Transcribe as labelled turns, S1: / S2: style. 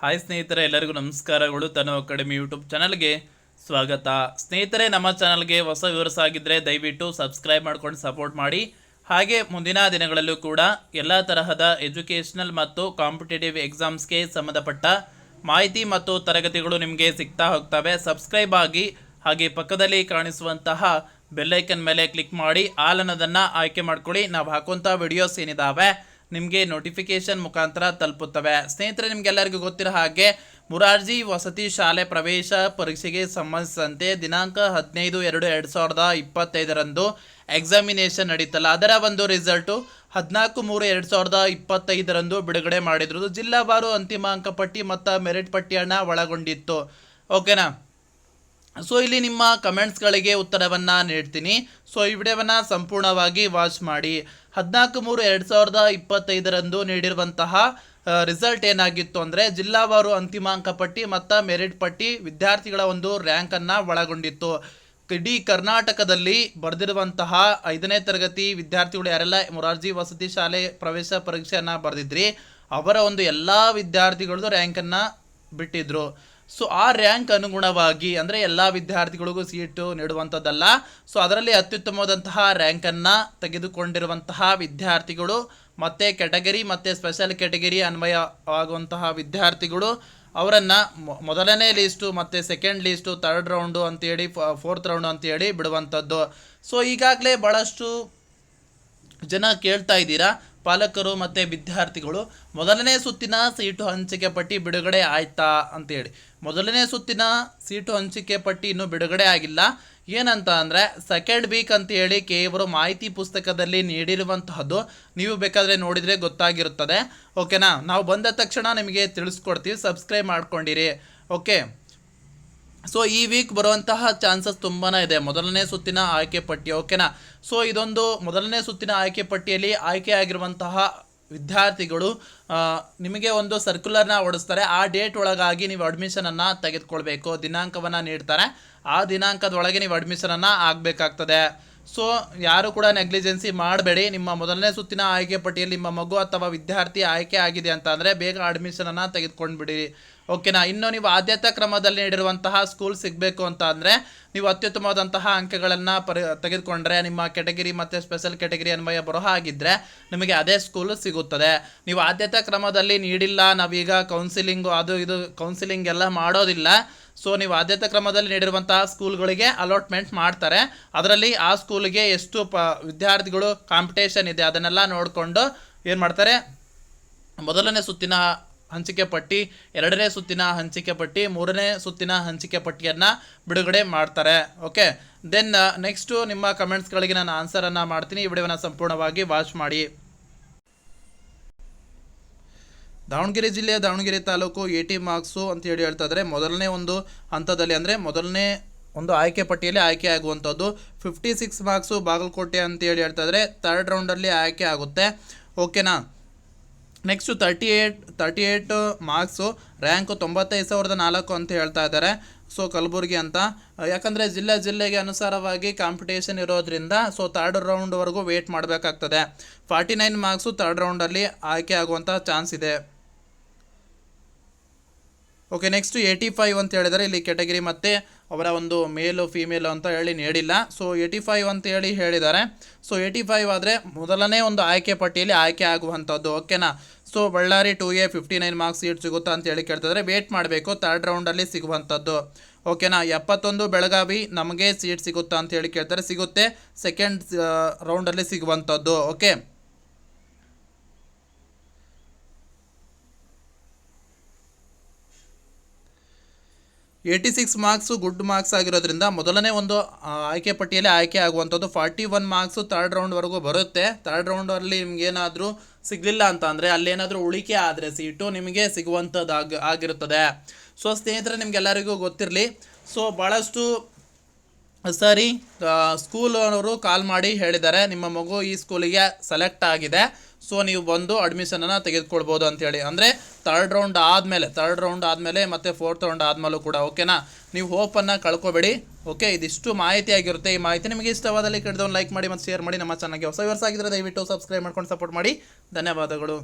S1: Hi ಸ್ನೇಹಿತರೆ, ಎಲ್ಲರಿಗೂ ನಮಸ್ಕಾರಗಳು. ತನು ಅಕಾಡೆಮಿ ಯೂಟ್ಯೂಬ್ ಚಾನಲ್ಗೆ ಸ್ವಾಗತ. ಸ್ನೇಹಿತರೆ, ನಮ್ಮ ಚಾನಲ್ಗೆ ಹೊಸ ವ್ಯೂವರ್ಸ್ ಆಗಿದ್ದರೆ ದಯವಿಟ್ಟು ಸಬ್ಸ್ಕ್ರೈಬ್ ಮಾಡ್ಕೊಂಡು ಸಪೋರ್ಟ್ ಮಾಡಿ. ಹಾಗೆ ಮುಂದಿನ ದಿನಗಳಲ್ಲೂ ಕೂಡ ಎಲ್ಲ ತರಹದ ಎಜುಕೇಷನಲ್ ಮತ್ತು ಕಾಂಪಿಟೇಟಿವ್ ಎಕ್ಸಾಮ್ಸ್ಗೆ ಸಂಬಂಧಪಟ್ಟ ಮಾಹಿತಿ ಮತ್ತು ತರಗತಿಗಳು ನಿಮಗೆ ಸಿಗ್ತಾ ಹೋಗ್ತವೆ. ಸಬ್ಸ್ಕ್ರೈಬ್ ಆಗಿ ಹಾಗೆ ಪಕ್ಕದಲ್ಲಿ ಕಾಣಿಸುವಂತಹ ಬೆಲ್ಲೈಕನ್ ಮೇಲೆ ಕ್ಲಿಕ್ ಮಾಡಿ, ಆಲ್ ಅನ್ನೋದನ್ನು ಆಯ್ಕೆ ಮಾಡ್ಕೊಳ್ಳಿ. ನಾವು ಹಾಕುವಂಥ ವಿಡಿಯೋಸ್ ಏನಿದಾವೆ ನಿಮಗೆ ನೋಟಿಫಿಕೇಶನ್ ಮುಖಾಂತರ ತಲುಪುತ್ತವೆ. ಸ್ನೇಹಿತರೆ, ನಿಮಗೆಲ್ಲರಿಗೂ ಗೊತ್ತಿರೋ ಹಾಗೆ ಮುರಾರ್ಜಿ ವಸತಿ ಶಾಲೆ ಪ್ರವೇಶ ಪರೀಕ್ಷೆಗೆ ಸಂಬಂಧಿಸಿದಂತೆ ದಿನಾಂಕ ಹದಿನೈದು ಎರಡು ಎರಡು ಸಾವಿರದ ಇಪ್ಪತ್ತೈದರಂದು ಎಕ್ಸಾಮಿನೇಷನ್ ನಡೀತಲ್ಲ. ಅದರ ಒಂದು ರಿಸಲ್ಟು ಹದಿನಾಲ್ಕು ಮೂರು ಎರಡು ಸಾವಿರದ ಇಪ್ಪತ್ತೈದರಂದು ಬಿಡುಗಡೆ ಮಾಡಿದ್ರು ಜಿಲ್ಲಾವಾರು ಅಂತಿಮ ಅಂಕಪಟ್ಟಿ ಮತ್ತು ಮೆರಿಟ್ ಪಟ್ಟಿಯನ್ನು ಒಳಗೊಂಡಿತ್ತು. ಓಕೆನಾ ಸೊ ಇಲ್ಲಿ ನಿಮ್ಮ ಕಮೆಂಟ್ಸ್ಗಳಿಗೆ ಉತ್ತರವನ್ನು ನೀಡ್ತೀನಿ. ಸೊ ಈ ವಿಡಿಯೋವನ್ನು ಸಂಪೂರ್ಣವಾಗಿ ವಾಚ್ ಮಾಡಿ. ಹದಿನಾಲ್ಕು ಮೂರು ಎರಡು ಸಾವಿರದ ಇಪ್ಪತ್ತೈದರಂದು ನೀಡಿರುವಂತಹ ರಿಸಲ್ಟ್ ಏನಾಗಿತ್ತು ಅಂದರೆ, ಜಿಲ್ಲಾವಾರು ಅಂತಿಮ ಅಂಕಪಟ್ಟಿ ಮತ್ತು ಮೆರಿಟ್ ಪಟ್ಟಿ ವಿದ್ಯಾರ್ಥಿಗಳ ಒಂದು ರ್ಯಾಂಕನ್ನು ಒಳಗೊಂಡಿತ್ತು. ಇಡೀ ಕರ್ನಾಟಕದಲ್ಲಿ ಬರೆದಿರುವಂತಹ ಐದನೇ ತರಗತಿ ವಿದ್ಯಾರ್ಥಿಗಳು ಯಾರೆಲ್ಲ, ಮೊರಾರ್ಜಿ ವಸತಿ ಶಾಲೆ ಪ್ರವೇಶ ಪರೀಕ್ಷೆಯನ್ನು ಬರೆದಿದ್ರಿ, ಅವರ ಒಂದು ಎಲ್ಲ ವಿದ್ಯಾರ್ಥಿಗಳದ್ದು ರ್ಯಾಂಕನ್ನು ಬಿಟ್ಟಿದ್ರು. ಸೊ ಆ ರ್ಯಾಂಕ್ ಅನುಗುಣವಾಗಿ, ಅಂದರೆ ಎಲ್ಲ ವಿದ್ಯಾರ್ಥಿಗಳಿಗೂ ಸೀಟು ನೀಡುವಂಥದ್ದಲ್ಲ. ಸೊ ಅದರಲ್ಲಿ ಅತ್ಯುತ್ತಮವಾದಂತಹ ರ್ಯಾಂಕನ್ನು ತೆಗೆದುಕೊಂಡಿರುವಂತಹ ವಿದ್ಯಾರ್ಥಿಗಳು, ಮತ್ತು ಕೆಟಗರಿ ಮತ್ತು ಸ್ಪೆಷಲ್ ಕೆಟಗರಿ ಅನ್ವಯವಾಗುವಂತಹ ವಿದ್ಯಾರ್ಥಿಗಳು, ಅವರನ್ನು ಮೊದಲನೇ ಲೀಸ್ಟು ಮತ್ತು ಸೆಕೆಂಡ್ ಲೀಸ್ಟು ತರ್ಡ್ ರೌಂಡು ಅಂತೇಳಿ ಫೋರ್ತ್ ರೌಂಡು ಅಂತೇಳಿ ಬಿಡುವಂಥದ್ದು. ಸೊ ಈಗಾಗಲೇ ಭಾಳಷ್ಟು ಜನ ಕೇಳ್ತಾ ಇದ್ದೀರಾ ಪಾಲಕರು ಮತ್ತು ವಿದ್ಯಾರ್ಥಿಗಳು ಮೊದಲನೇ ಸುತ್ತಿನ ಸೀಟು ಹಂಚಿಕೆ ಪಟ್ಟಿ ಬಿಡುಗಡೆ ಆಯ್ತಾ ಅಂತೇಳಿ ಮೊದಲನೇ ಸುತ್ತಿನ ಸೀಟು ಹಂಚಿಕೆ ಪಟ್ಟಿ ಇನ್ನೂ ಬಿಡುಗಡೆ ಆಗಿಲ್ಲ. ಏನಂತ ಅಂದರೆ ಸೆಕೆಂಡ್ ವೀಕ್ ಅಂತ ಹೇಳಿ ಕೇವರು ಮಾಹಿತಿ ಪುಸ್ತಕದಲ್ಲಿ ನೀಡಿರುವಂತಹದ್ದು ನೀವು ಬೇಕಾದರೆ ನೋಡಿದರೆ ಗೊತ್ತಾಗಿರುತ್ತದೆ. ಓಕೆನಾ ನಾವು ಬಂದ ತಕ್ಷಣ ನಿಮಗೆ ತಿಳಿಸ್ಕೊಡ್ತೀವಿ. ಸಬ್ಸ್ಕ್ರೈಬ್ ಮಾಡ್ಕೊಂಡಿರಿ. ಓಕೆ ಸೊ ಈ ವೀಕ್ ಬರುವಂತಹ ಚಾನ್ಸಸ್ ತುಂಬಾ ಇದೆ. ಮೊದಲನೇ ಸುತ್ತಿನ ಆಯ್ಕೆ ಪಟ್ಟಿ ಓಕೆನಾ ಸೊ ಇದೊಂದು ಮೊದಲನೇ ಸುತ್ತಿನ ಆಯ್ಕೆ ಪಟ್ಟಿಯಲ್ಲಿ ಆಯ್ಕೆ ಆಗಿರುವಂತಹ ವಿದ್ಯಾರ್ಥಿಗಳು ನಿಮಗೆ ಒಂದು ಸರ್ಕ್ಯುಲರ್ನ ಓಡಿಸ್ತಾರೆ. ಆ ಡೇಟ್ ಒಳಗಾಗಿ ನೀವು ಅಡ್ಮಿಷನನ್ನು ತೆಗೆದುಕೊಳ್ಬೇಕು. ದಿನಾಂಕವನ್ನು ನೀಡ್ತಾರೆ. ಆ ದಿನಾಂಕದೊಳಗೆ ನೀವು ಅಡ್ಮಿಷನನ್ನು ಆಗಬೇಕಾಗ್ತದೆ. ಸೊ, ಯಾರು ಕೂಡ ನೆಗ್ಲಿಜೆನ್ಸಿ ಮಾಡಬೇಡಿ. ನಿಮ್ಮ ಮೊದಲನೇ ಸುತ್ತಿನ ಆಯ್ಕೆ ಪಟ್ಟಿಯಲ್ಲಿ ನಿಮ್ಮ ಮಗು ಅಥವಾ ವಿದ್ಯಾರ್ಥಿ ಆಯ್ಕೆ ಆಗಿದೆ ಅಂತ ಅಂದರೆ ಬೇಗ ಅಡ್ಮಿಷನನ್ನು ತೆಗೆದುಕೊಂಡು ಬಿಡಿರಿ ಓಕೆನಾ ಇನ್ನು ನೀವು ಆದ್ಯತಾ ಕ್ರಮದಲ್ಲಿ ನೀಡಿರುವಂತಹ ಸ್ಕೂಲ್ ಸಿಗಬೇಕು ಅಂತ ಅಂದರೆ ನೀವು ಅತ್ಯುತ್ತಮವಾದಂತಹ ಅಂಕಗಳನ್ನು ಪರಿ, ತೆಗೆದುಕೊಂಡ್ರೆ ನಿಮ್ಮ ಕೆಟಗರಿ ಮತ್ತು ಸ್ಪೆಷಲ್ ಕೆಟಗರಿ ಅನ್ವಯ ಬರೋ ಆಗಿದ್ದರೆ ನಿಮಗೆ ಅದೇ ಸ್ಕೂಲ್ ಸಿಗುತ್ತದೆ. ನೀವು ಆದ್ಯತಾ ಕ್ರಮದಲ್ಲಿ ನೀಡಿಲ್ಲ, ನಾವೀಗ ಕೌನ್ಸಿಲಿಂಗು ಅದು ಇದು ಕೌನ್ಸಿಲಿಂಗ್ ಎಲ್ಲ ಮಾಡೋದಿಲ್ಲ. ಸೊ ನೀವು ಆದ್ಯತಾ ಕ್ರಮದಲ್ಲಿ ನೀಡಿರುವಂತಹ ಸ್ಕೂಲ್ಗಳಿಗೆ ಅಲಾಟ್ಮೆಂಟ್ ಮಾಡ್ತಾರೆ. ಅದರಲ್ಲಿ ಆ ಸ್ಕೂಲ್ಗೆ ಎಷ್ಟು ಪ, ವಿದ್ಯಾರ್ಥಿಗಳು ಕಾಂಪಿಟೇಷನ್ ಇದೆ ಅದನ್ನೆಲ್ಲ ನೋಡಿಕೊಂಡು ಏನು ಮಾಡ್ತಾರೆ? ಮೊದಲನೇ ಸುತ್ತಿನ ಹಂಚಿಕೆ ಪಟ್ಟಿ, ಎರಡನೇ ಸುತ್ತಿನ ಹಂಚಿಕೆ ಪಟ್ಟಿ, ಮೂರನೇ ಸುತ್ತಿನ ಹಂಚಿಕೆ ಪಟ್ಟಿಯನ್ನು ಬಿಡುಗಡೆ ಮಾಡ್ತಾರೆ. ಓಕೆ ದೆನ್ ನೆಕ್ಸ್ಟು ನಿಮ್ಮ ಕಮೆಂಟ್ಸ್ಗಳಿಗೆ ನಾನು ಆನ್ಸರನ್ನು ಮಾಡ್ತೀನಿ. ಈ ವಿಡಿಯೋನ ಸಂಪೂರ್ಣವಾಗಿ ವಾಚ್ ಮಾಡಿ. ದಾವಣಗೆರೆ ಜಿಲ್ಲೆಯ Davanagere taluk A T marks ಅಂತ ಹೇಳಿ ಹೇಳ್ತಾ ಇದ್ದಾರೆ ಮೊದಲನೇ ಒಂದು ಹಂತದಲ್ಲಿ ಅಂದರೆ ಮೊದಲನೇ ಒಂದು ಆಯ್ಕೆ ಪಟ್ಟಿಯಲ್ಲಿ ಆಯ್ಕೆ ಆಗುವಂಥದ್ದು. ಫಿಫ್ಟಿ ಸಿಕ್ಸ್ ಮಾರ್ಕ್ಸು ಬಾಗಲಕೋಟೆ ಅಂತ ಹೇಳಿ ಹೇಳ್ತಾ ಇದ್ದಾರೆ ತರ್ಡ್ ರೌಂಡಲ್ಲಿ ಆಯ್ಕೆ ಆಗುತ್ತೆ. ಓಕೆನಾ next thirty eight thirty eight marks rank ತೊಂಬತ್ತೈದು ಸಾವಿರದ ನಾಲ್ಕು ಅಂತ ಹೇಳ್ತಾ ಇದ್ದಾರೆ ಸೊ ಕಲಬುರಗಿ ಅಂತ. ಯಾಕಂದರೆ ಜಿಲ್ಲೆ ಜಿಲ್ಲೆಗೆ ಅನುಸಾರವಾಗಿ ಕಾಂಪಿಟೇಷನ್ ಇರೋದ್ರಿಂದ ಸೊ ತರ್ಡ್ ರೌಂಡ್ವರೆಗೂ ವೇಟ್ ಮಾಡಬೇಕಾಗ್ತದೆ. ಫಾರ್ಟಿ ನೈನ್ ಮಾರ್ಕ್ಸು ತರ್ಡ್ ರೌಂಡಲ್ಲಿ ಆಯ್ಕೆ ಆಗುವಂಥ ಚಾನ್ಸ್ ಇದೆ. ಓಕೆ ನೆಕ್ಸ್ಟು ಏಯ್ಟಿ ಫೈವ್ ಅಂತ ಹೇಳಿದರೆ ಇಲ್ಲಿ ಕೆಟಗರಿ ಮತ್ತು ಅವರ ಒಂದು ಮೇಲು ಫೀಮೇಲು ಅಂತ ಹೇಳಿ ನೀಡಿಲ್ಲ. ಸೊ ಏಯ್ಟಿ ಫೈವ್ ಅಂತ ಹೇಳಿ ಹೇಳಿದ್ದಾರೆ. ಸೊ ಏಯ್ಟಿ ಫೈವ್ ಆದರೆ ಮೊದಲನೇ ಒಂದು ಆಯ್ಕೆ ಪಟ್ಟಿಯಲ್ಲಿ ಆಯ್ಕೆ ಆಗುವಂಥದ್ದು ಓಕೆನಾ so Ballari to A fifty nine marks seat ಸಿಗುತ್ತಾ ಅಂತ ಹೇಳಿ ಕೇಳ್ತಿದ್ರೆ ವೇಟ್ ಮಾಡಬೇಕು ಥರ್ಡ್ ರೌಂಡಲ್ಲಿ ಸಿಗುವಂಥದ್ದು. ಓಕೆನಾ ಎಪ್ಪತ್ತೊಂದು ಬೆಳಗಾವಿ ನಮಗೆ ಸೀಟ್ ಸಿಗುತ್ತಾ ಅಂತ ಹೇಳಿ ಕೇಳ್ತಾರೆ. ಸಿಗುತ್ತೆ. ಸೆಕೆಂಡ್ ರೌಂಡಲ್ಲಿ ಸಿಗುವಂಥದ್ದು okay eighty six marks good marks ಆಗಿರೋದ್ರಿಂದ ಮೊದಲನೇ ಒಂದು ಆಯ್ಕೆ ಪಟ್ಟಿಯಲ್ಲಿ ಆಯ್ಕೆ ಆಗುವಂಥದ್ದು ಫಾರ್ಟಿ ಒನ್ ಮಾರ್ಕ್ಸು ಥರ್ಡ್ ರೌಂಡ್ವರೆಗೂ ಬರುತ್ತೆ. ಥರ್ಡ್ ರೌಂಡಲ್ಲಿ ನಿಮಗೇನಾದರೂ ಸಿಗಲಿಲ್ಲ ಅಂತ ಅಂದರೆ ಅಲ್ಲೇನಾದರೂ ಉಳಿಕೆ ಆದರೆ ಸೀಟು ನಿಮಗೆ ಸಿಗುವಂಥದ್ದು ಆಗ, ಆಗಿರುತ್ತದೆ. ಸೊ ಸ್ನೇಹಿತರೆ, ನಿಮಗೆಲ್ಲರಿಗೂ ಗೊತ್ತಿರಲಿ. ಸೊ ಭಾಳಷ್ಟು ಸರಿ ಸ್ಕೂಲ್ ಅವರು ಕಾಲ್ ಮಾಡಿ ಹೇಳಿದ್ದಾರೆ. ನಿಮ್ಮ ಮಗು ಈ ಸ್ಕೂಲಿಗೆ ಸೆಲೆಕ್ಟ್ ಆಗಿದೆ. ಸೊ ನೀವು ಬಂದು ಅಡ್ಮಿಷನನ್ನು ತೆಗೆದುಕೊಳ್ಬೋದು ಅಂತೇಳಿ. ಅಂದರೆ ತರ್ಡ್ ರೌಂಡ್ ಆದಮೇಲೆ ತರ್ಡ್ ರೌಂಡ್ ಆದಮೇಲೆ ಮತ್ತು ಫೋರ್ತ್ ರೌಂಡ್ ಆದಮೇಲೂ ಕೂಡ ಓಕೆನಾ ನೀವು ಹೋಪನ್ನು ಕಳ್ಕೊಬೇಡಿ ಓಕೆ ಇದಿಷ್ಟು ಮಾಹಿತಿ ಆಗಿರುತ್ತೆ. ಈ ಮಾಹಿತಿ ನಿಮಗೆ ಇಷ್ಟವಾದಲ್ಲಿ ಒಂದು ಲೈಕ್ ಮಾಡಿ ಮತ್ತು ಶೇರ್ ಮಾಡಿ. ನಮ್ಮ ಚಾನಲ್ಗೆ ಹೊಸ ವ್ಯವಸಾಯ ಆಗಿದ್ರೆ ದಯವಿಟ್ಟು ಸಬ್ಸ್ಕ್ರೈಬ್ ಮಾಡ್ಕೊಂಡು ಸಪೋರ್ಟ್ ಮಾಡಿ. ಧನ್ಯವಾದಗಳು.